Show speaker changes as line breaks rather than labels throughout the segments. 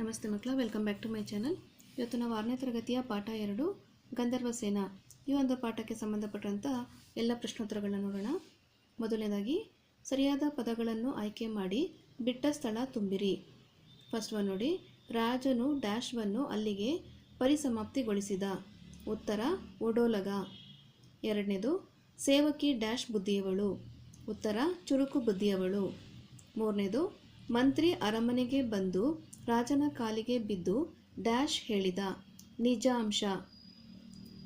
ನಮಸ್ತೆ ಮಕ್ಕಳ welcome back to my channel ಇವತ್ತು ನಾವು ಆರನೇ ತರಗತಿಯ ಪಾಠ ಎರಡು, ಗಂಧರ್ವ ಸೇನಾ. ಈ ಒಂದು ಪಾಠಕ್ಕೆ ಸಂಬಂಧಪಟ್ಟಂಥ ಎಲ್ಲ ಪ್ರಶ್ನೋತ್ತರಗಳನ್ನು ನೋಡೋಣ. ಮೊದಲನೇದಾಗಿ, ಸರಿಯಾದ ಪದಗಳನ್ನು ಆಯ್ಕೆ ಮಾಡಿ ಬಿಟ್ಟ ಸ್ಥಳ ತುಂಬಿರಿ. ಫಸ್ಟ್ ಒನ್ ನೋಡಿ, ರಾಜನು ಡ್ಯಾಶ್ವನ್ನು ಅಲ್ಲಿಗೆ ಪರಿಸಮಾಪ್ತಿಗೊಳಿಸಿದ. ಉತ್ತರ ಒಡೋಲಗ ಎರಡನೇದು, ಸೇವಕಿ ಡ್ಯಾಶ್ ಬುದ್ಧಿಯವಳು. ಉತ್ತರ, ಚುರುಕು ಬುದ್ಧಿಯವಳು. ಮೂರನೇದು, ಮಂತ್ರಿ ಅರಮನೆಗೆ ಬಂದು ರಾಜನ ಕಾಲಿಗೆ ಬಿದ್ದು ಡ್ಯಾಶ್ ಹೇಳಿದ, ನಿಜ ಅಂಶ.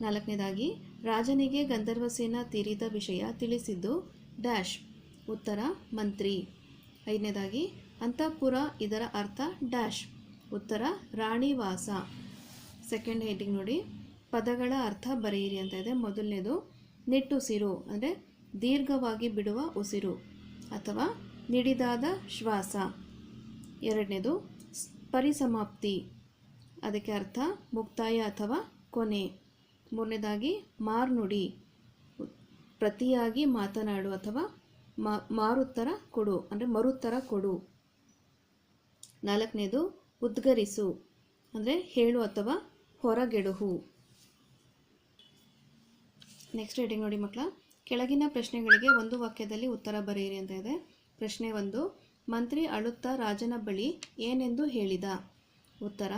ನಾಲ್ಕನೇದಾಗಿ, ರಾಜನಿಗೆ ಗಂಧರ್ವಸೇನ ತೀರಿದ ವಿಷಯ ತಿಳಿಸಿದ್ದು ಡ್ಯಾಶ್. ಉತ್ತರ, ಮಂತ್ರಿ. ಐದನೇದಾಗಿ, ಅಂತಃಪುರ ಇದರ ಅರ್ಥ ಡ್ಯಾಶ್. ಉತ್ತರ ರಾಣಿವಾಸ ಸೆಕೆಂಡ್ ಹೆಡ್ಡಿಂಗ್ ನೋಡಿ, ಪದಗಳ ಅರ್ಥ ಬರೆಯಿರಿ ಅಂತ ಇದೆ. ಮೊದಲನೇದು ನಿಟ್ಟುಸಿರು ಅಂದರೆ ದೀರ್ಘವಾಗಿ ಬಿಡುವ ಉಸಿರು ಅಥವಾ ನಿಡಿದಾದ ಶ್ವಾಸ. ಎರಡನೇದು ಪರಿಸಮಾಪ್ತಿ. ಅದಕ್ಕೆ ಅರ್ಥ, ಮುಕ್ತಾಯ ಅಥವಾ ಕೊನೆ. ಮೂರನೇದಾಗಿ, ಮಾರ್ನುಡಿ. ಪ್ರತಿಯಾಗಿ ಮಾತನಾಡು ಅಥವಾ ಮಾರುತ್ತರ ಕೊಡು, ಅಂದರೆ ಮರುತ್ತರ ಕೊಡು. ನಾಲ್ಕನೇದು, ಉದ್ಗರಿಸು, ಅಂದರೆ ಹೇಳು ಅಥವಾ ಹೊರಗೆಡುಹು. ನೆಕ್ಸ್ಟ್ ರೀಡಿಂಗ್ ನೋಡಿ ಮಕ್ಕಳ, ಕೆಳಗಿನ ಪ್ರಶ್ನೆಗಳಿಗೆ ಒಂದು ವಾಕ್ಯದಲ್ಲಿ ಉತ್ತರ ಬರೆಯಿರಿ ಅಂತ ಇದೆ. ಪ್ರಶ್ನೆ ಒಂದು ಮಂತ್ರಿ ಅಳುತ್ತಾ ರಾಜನ ಬಳಿ ಏನೆಂದು ಹೇಳಿದ? ಉತ್ತರ,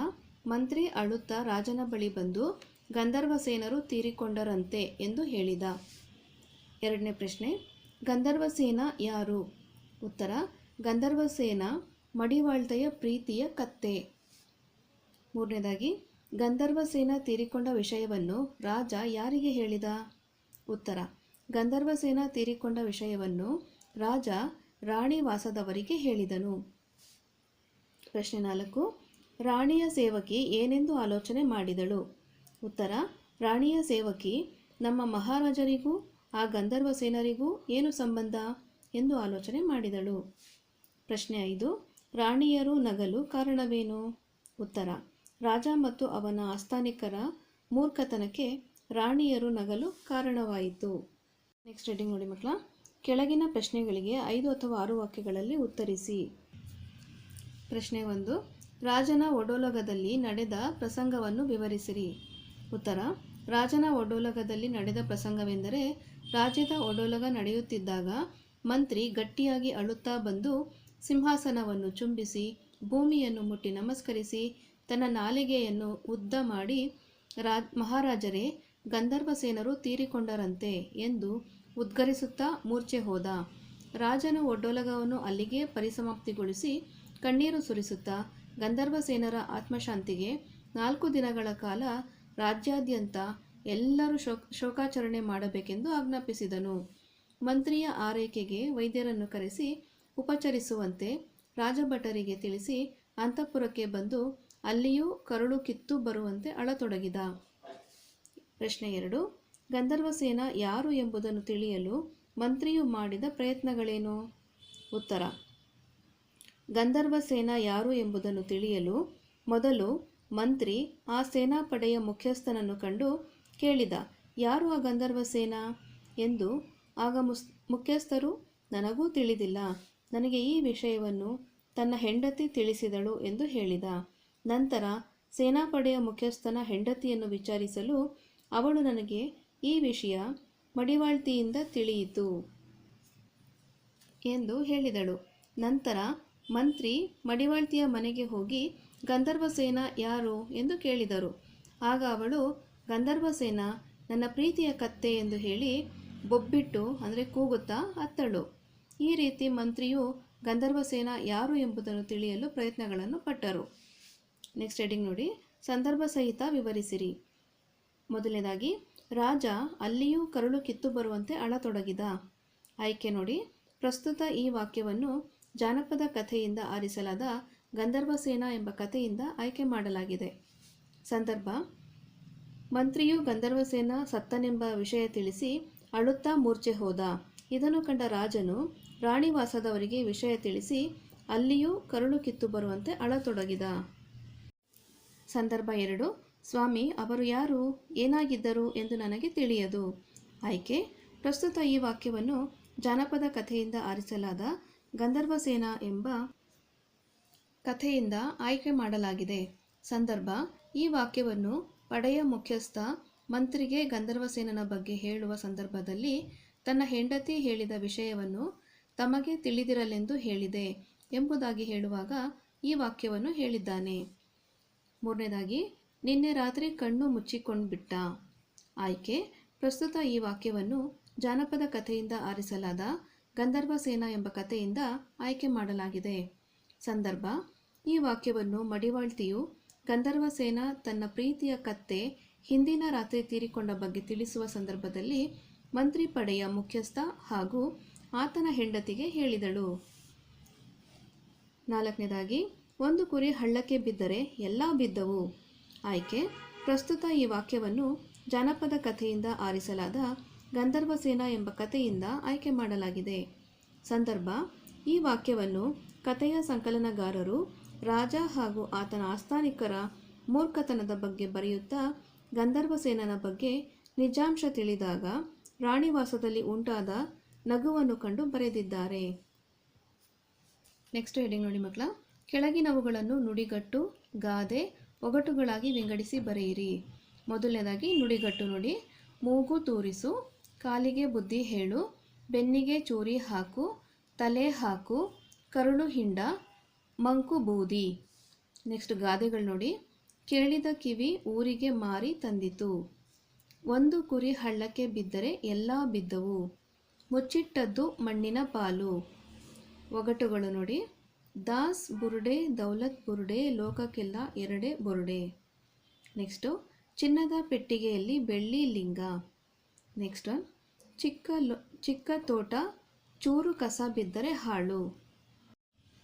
ಮಂತ್ರಿ ಅಳುತ್ತಾ ರಾಜನ ಬಳಿ ಬಂದು ಗಂಧರ್ವಸೇನರು ತೀರಿಕೊಂಡರಂತೆ ಎಂದು ಹೇಳಿದ. ಎರಡನೇ ಪ್ರಶ್ನೆ ಗಂಧರ್ವಸೇನ ಯಾರು? ಉತ್ತರ ಗಂಧರ್ವಸೇನ ಮಡಿವಾಳ್ತೆಯ ಪ್ರೀತಿಯ ಕತ್ತೆ. ಮೂರನೇದಾಗಿ ಗಂಧರ್ವಸೇನ ತೀರಿಕೊಂಡ ವಿಷಯವನ್ನು ರಾಜ ಯಾರಿಗೆ ಹೇಳಿದ? ಉತ್ತರ ಗಂಧರ್ವಸೇನ ತೀರಿಕೊಂಡ ವಿಷಯವನ್ನು ರಾಜ ರಾಣಿ ವಾಸದವರಿಗೆ ಹೇಳಿದನು. ಪ್ರಶ್ನೆ ನಾಲ್ಕು, ರಾಣಿಯ ಸೇವಕಿ ಏನೆಂದು ಆಲೋಚನೆ ಮಾಡಿದಳು? ಉತ್ತರ, ರಾಣಿಯ ಸೇವಕಿ, ನಮ್ಮ ಮಹಾರಾಜರಿಗೂ, ಆ ಗಂಧರ್ವ ಸೇನರಿಗೂ ಏನು ಸಂಬಂಧ? ಎಂದು ಆಲೋಚನೆ ಮಾಡಿದಳು. ಪ್ರಶ್ನೆ ಐದು, ರಾಣಿಯರು ನಗಲು ಕಾರಣವೇನು? ಉತ್ತರ, ರಾಜ ಮತ್ತು ಅವನ ಆಸ್ಥಾನಿಕರ ಮೂರ್ಖತನಕ್ಕೆ ರಾಣಿಯರು ನಗಲು ಕಾರಣವಾಯಿತು. ನೆಕ್ಸ್ಟ್ ರೀಡಿಂಗ್ ನೋಡಿ ಮಕ್ಕಳ. ಕೆಳಗಿನ ಪ್ರಶ್ನೆಗಳಿಗೆ ಐದು ಅಥವಾ ಆರು ವಾಕ್ಯಗಳಲ್ಲಿ ಉತ್ತರಿಸಿ. ಪ್ರಶ್ನೆ ಒಂದು, ರಾಜನ ಒಡೋಲಗದಲ್ಲಿ ನಡೆದ ಪ್ರಸಂಗವನ್ನು ವಿವರಿಸಿರಿ. ಉತ್ತರ, ರಾಜನ ಒಡೋಲಗದಲ್ಲಿ ನಡೆದ ಪ್ರಸಂಗವೆಂದರೆ, ರಾಜ್ಯದ ಒಡೋಲಗ ನಡೆಯುತ್ತಿದ್ದಾಗ ಮಂತ್ರಿ ಗಟ್ಟಿಯಾಗಿ ಅಳುತ್ತಾ ಬಂದು ಸಿಂಹಾಸನವನ್ನು ಚುಂಬಿಸಿ, ಭೂಮಿಯನ್ನು ಮುಟ್ಟಿ ನಮಸ್ಕರಿಸಿ, ತನ್ನ ನಾಲಿಗೆಯನ್ನು ಉದ್ದ ಮಾಡಿ ರಾ ಮಹಾರಾಜರೇ ಗಂಧರ್ವಸೇನರು ತೀರಿಕೊಂಡರಂತೆ ಎಂದು ಉದ್ಗರಿಸುತ್ತಾ ಮೂರ್ಛೆ ಹೋದ. ರಾಜನು ಒಡ್ಡೊಲಗವನ್ನು ಅಲ್ಲಿಗೆ ಪರಿಸಮಾಪ್ತಿಗೊಳಿಸಿ ಕಣ್ಣೀರು ಸುರಿಸುತ್ತಾ ಗಂಧರ್ವಸೇನರ ಆತ್ಮಶಾಂತಿಗೆ ನಾಲ್ಕು ದಿನಗಳ ಕಾಲ ರಾಜ್ಯಾದ್ಯಂತ ಎಲ್ಲರೂ ಶೋಕ್, ಶೋಕಾಚರಣೆ ಮಾಡಬೇಕೆಂದು ಆಜ್ಞಾಪಿಸಿದನು. ಮಂತ್ರಿಯ ಆರೈಕೆಗೆ ವೈದ್ಯರನ್ನು ಕರೆಸಿ ಉಪಚರಿಸುವಂತೆ ರಾಜಭಟರಿಗೆ ತಿಳಿಸಿ ಅಂತಃಪುರಕ್ಕೆ ಬಂದು ಅಲ್ಲಿಯೂ ಕರುಳು ಕಿತ್ತು ಬರುವಂತೆ ಅಳತೊಡಗಿದ. ಪ್ರಶ್ನೆ ಎರಡು ಗಂಧರ್ವಸೇನ ಯಾರು ಎಂಬುದನ್ನು ತಿಳಿಯಲು ಮಂತ್ರಿಯು ಮಾಡಿದ ಪ್ರಯತ್ನಗಳೇನು? ಉತ್ತರ ಗಂಧರ್ವಸೇನ ಯಾರು ಎಂಬುದನ್ನು ತಿಳಿಯಲು ಮೊದಲು ಮಂತ್ರಿ ಆ ಸೇನಾಪಡೆಯ ಮುಖ್ಯಸ್ಥನನ್ನು ಕಂಡು ಕೇಳಿದ, ಯಾರು ಆ ಗಂಧರ್ವಸೇನ ಎಂದು ಆಗ ಮುಸ್, ಮುಖ್ಯಸ್ಥರು, ನನಗೂ ತಿಳಿದಿಲ್ಲ, ನನಗೆ ಈ ವಿಷಯವನ್ನು ತನ್ನ ಹೆಂಡತಿ ತಿಳಿಸಿದಳು ಎಂದು ಹೇಳಿದ. ನಂತರ ಸೇನಾಪಡೆಯ ಮುಖ್ಯಸ್ಥನ ಹೆಂಡತಿಯನ್ನು ವಿಚಾರಿಸಲು ಅವಳು ನನಗೆ ಈ ವಿಷಯ ಮಡಿವಾಳ್ತಿಯಿಂದ ತಿಳಿಯಿತು ಎಂದು ಹೇಳಿದಳು. ನಂತರ ಮಂತ್ರಿ ಮಡಿವಾಳ್ತಿಯ ಮನೆಗೆ ಹೋಗಿ ಗಂಧರ್ವಸೇನ ಯಾರು ಎಂದು ಕೇಳಿದರು. ಆಗ ಅವಳು ಗಂಧರ್ವಸೇನ ನನ್ನ ಪ್ರೀತಿಯ ಕತ್ತೆ ಎಂದು ಹೇಳಿ ಬೊಬ್ಬಿಟ್ಟು, ಅಂದರೆ ಕೂಗುತ್ತಾ ಅತ್ತಳು. ಈ ರೀತಿ ಮಂತ್ರಿಯು ಗಂಧರ್ವಸೇನ ಯಾರು ಎಂಬುದನ್ನು ತಿಳಿಯಲು ಪ್ರಯತ್ನಗಳನ್ನು ಪಟ್ಟರು. ನೆಕ್ಸ್ಟ್ ಹೆಡಿಂಗ್ ನೋಡಿ, ಸಂದರ್ಭ ಸಹಿತ ವಿವರಿಸಿರಿ. ಮೊದಲನೇದಾಗಿ, ರಾಜ ಅಲ್ಲಿಯೂ ಕರುಳು ಕಿತ್ತು ಬರುವಂತೆ ಅಳತೊಡಗಿದ. ಆಯ್ಕೆ ನೋಡಿ, ಪ್ರಸ್ತುತ ಈ ವಾಕ್ಯವನ್ನು ಜಾನಪದ ಕಥೆಯಿಂದ ಆರಿಸಲಾದ ಗಂಧರ್ವಸೇನ ಎಂಬ ಕಥೆಯಿಂದ ಆಯ್ಕೆ ಮಾಡಲಾಗಿದೆ. ಸಂದರ್ಭ, ಮಂತ್ರಿಯು ಗಂಧರ್ವಸೇನ ಸತ್ತನೆಂಬ ವಿಷಯ ತಿಳಿಸಿ ಅಳುತ್ತಾ ಮೂರ್ಛೆ ಹೋದ. ಇದನ್ನು ಕಂಡ ರಾಜನು ರಾಣಿವಾಸದವರಿಗೆ ವಿಷಯ ತಿಳಿಸಿ ಅಲ್ಲಿಯೂ ಕರುಳು ಕಿತ್ತು ಬರುವಂತೆ ಅಳತೊಡಗಿದ. ಸಂದರ್ಭ ಎರಡು ಸ್ವಾಮಿ, ಅವರು ಯಾರು? ಏನಾಗಿದ್ದರು ಎಂದು ನನಗೆ ತಿಳಿಯದು. ಆಯ್ಕೆ? ಪ್ರಸ್ತುತ ಈ ವಾಕ್ಯವನ್ನು ಜಾನಪದ ಕಥೆಯಿಂದ ಆರಿಸಲಾದ ಗಂಧರ್ವ ಸೇನಾ ಎಂಬ ಕಥೆಯಿಂದ ಆಯ್ಕೆ ಮಾಡಲಾಗಿದೆ. ಸಂದರ್ಭ, ಈ ವಾಕ್ಯವನ್ನು ಪಡೆಯ ಮುಖ್ಯಸ್ಥ ಮಂತ್ರಿಗೆ ಗಂಧರ್ವಸೇನನ ಬಗ್ಗೆ ಹೇಳುವ ಸಂದರ್ಭದಲ್ಲಿ ತನ್ನ ಹೆಂಡತಿ ಹೇಳಿದ ವಿಷಯವನ್ನು ತಮಗೆ ತಿಳಿದಿರಲೆಂದು ಹೇಳಿದೆ ಎಂಬುದಾಗಿ ಹೇಳುವಾಗ ಈ ವಾಕ್ಯವನ್ನು ಹೇಳಿದ್ದಾನೆ. ಮೂರನೇದಾಗಿ ನಿನ್ನೆ ರಾತ್ರಿ ಕಣ್ಣು ಮುಚ್ಚಿಕೊಂಡ್ಬಿಟ್ಟ. ಆಯ್ಕೆ, ಪ್ರಸ್ತುತ ಈ ವಾಕ್ಯವನ್ನು ಜಾನಪದ ಕಥೆಯಿಂದ ಆರಿಸಲಾದ ಗಂಧರ್ವ ಸೇನಾ ಎಂಬ ಕಥೆಯಿಂದ ಆಯ್ಕೆ ಮಾಡಲಾಗಿದೆ. ಸಂದರ್ಭ, ಈ ವಾಕ್ಯವನ್ನು ಮಡಿವಾಳ್ತಿಯು ಗಂಧರ್ವ ಸೇನಾ ತನ್ನ ಪ್ರೀತಿಯ ಕತ್ತೆ ಹಿಂದಿನ ರಾತ್ರಿ ತೀರಿಕೊಂಡ ಬಗ್ಗೆ ತಿಳಿಸುವ ಸಂದರ್ಭದಲ್ಲಿ ಮಂತ್ರಿ ಪಡೆಯ ಮುಖ್ಯಸ್ಥ ಹಾಗೂ ಆತನ ಹೆಂಡತಿಗೆ ಹೇಳಿದಳು. ನಾಲ್ಕನೇದಾಗಿ, ಒಂದು ಕುರಿ ಹಳ್ಳಕ್ಕೆ ಬಿದ್ದರೆ ಎಲ್ಲ ಬಿದ್ದವು. ಆಯ್ಕೆ. ಪ್ರಸ್ತುತ ಈ ವಾಕ್ಯವನ್ನು ಜಾನಪದ ಕಥೆಯಿಂದ ಆರಿಸಲಾದ ಗಂಧರ್ವ ಸೇನಾ ಎಂಬ ಕಥೆಯಿಂದ ಆಯ್ಕೆ ಮಾಡಲಾಗಿದೆ. ಸಂದರ್ಭ, ಈ ವಾಕ್ಯವನ್ನು ಕಥೆಯ ಸಂಕಲನಗಾರರು, ರಾಜ ಹಾಗೂ ಆತನ ಆಸ್ಥಾನಿಕರ ಮೂರ್ಖತನದ ಬಗ್ಗೆ ಬರೆಯುತ್ತಾ ಗಂಧರ್ವಸೇನನ ಬಗ್ಗೆ ನಿಜಾಂಶ ತಿಳಿದಾಗ ರಾಣಿವಾಸದಲ್ಲಿ ಉಂಟಾದ ನಗುವನ್ನು ಕಂಡು ಬರೆದಿದ್ದಾರೆ. ನೆಕ್ಸ್ಟ್ ಹೆಡಿಂಗ್ ನೋಡಿ ಮಕ್ಕಳ. ಕೆಳಗಿನವುಗಳನ್ನು ನುಡಿಗಟ್ಟು, ಗಾದೆ ಒಗಟುಗಳಾಗಿ ವಿಂಗಡಿಸಿ ಬರೆಯಿರಿ. ಮೊದಲನೇದಾಗಿ ನುಡಿಗಟ್ಟು ನೋಡಿ. ಮೂಗು ತೂರಿಸು. ಕಾಲಿಗೆ ಬುದ್ಧಿ ಹೇಳು. ಬೆನ್ನಿಗೆ ಚೂರಿ ಹಾಕು. ತಲೆ ಹಾಕು. ಕರುಳು ಹಿಂಡ. ಮಂಕು ಬೂದಿ. ನೆಕ್ಸ್ಟ್ ಗಾದೆಗಳು ನೋಡಿ. ಕೇಳಿದ ಕಿವಿ ಊರಿಗೆ ಮಾರಿ ತಂದಿತು. ಒಂದು ಕುರಿ ಹಳ್ಳಕ್ಕೆ ಬಿದ್ದರೆ ಎಲ್ಲ ಬಿದ್ದವು. ಮುಚ್ಚಿಟ್ಟದ್ದು ಮಣ್ಣಿನ ಪಾಲು. ಒಗಟುಗಳು ನೋಡಿ. ದಾಸ್ ಬುರುಡೆ, ದೌಲತ್ ಬುರುಡೆ, ಲೋಕಕ್ಕೆಲ್ಲ ಎರಡೇ ಬುರುಡೆ. ನೆಕ್ಸ್ಟು, ಚಿನ್ನದ ಪೆಟ್ಟಿಗೆಯಲ್ಲಿ ಬೆಳ್ಳಿ ಲಿಂಗ. ನೆಕ್ಸ್ಟ್ ಚಿಕ್ಕ ಲೊ, ಚಿಕ್ಕ ತೋಟ, ಚೂರು ಕಸ ಬಿದ್ದರೆ ಹಾಳು.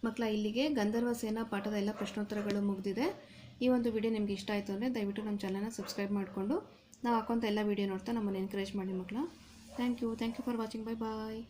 ಮಕ್ಕಳ ಇಲ್ಲಿಗೆ ಗಂಧರ್ವ ಸೇನಾ ಪಾಠದ ಎಲ್ಲ ಪ್ರಶ್ನೋತ್ತರಗಳು ಮುಗಿದಿದೆ. ಈ ಒಂದು ವಿಡಿಯೋ ನಿಮ್ಗೆ ಇಷ್ಟ ಆಯಿತು ಅಂದರೆ ದಯವಿಟ್ಟು ನಮ್ಮ ಚಾನಲ್ನ ಸಬ್ಸ್ಕ್ರೈಬ್ ಮಾಡಿಕೊಂಡು, ನಾವು ಹಾಕೋಂಥ ಎಲ್ಲ ವಿಡಿಯೋ ನೋಡ್ತಾ ನಮ್ಮನ್ನು ಎನ್ಕರೇಜ್ ಮಾಡಿ ಮಕ್ಕಳ thank you thank you for watching bye bye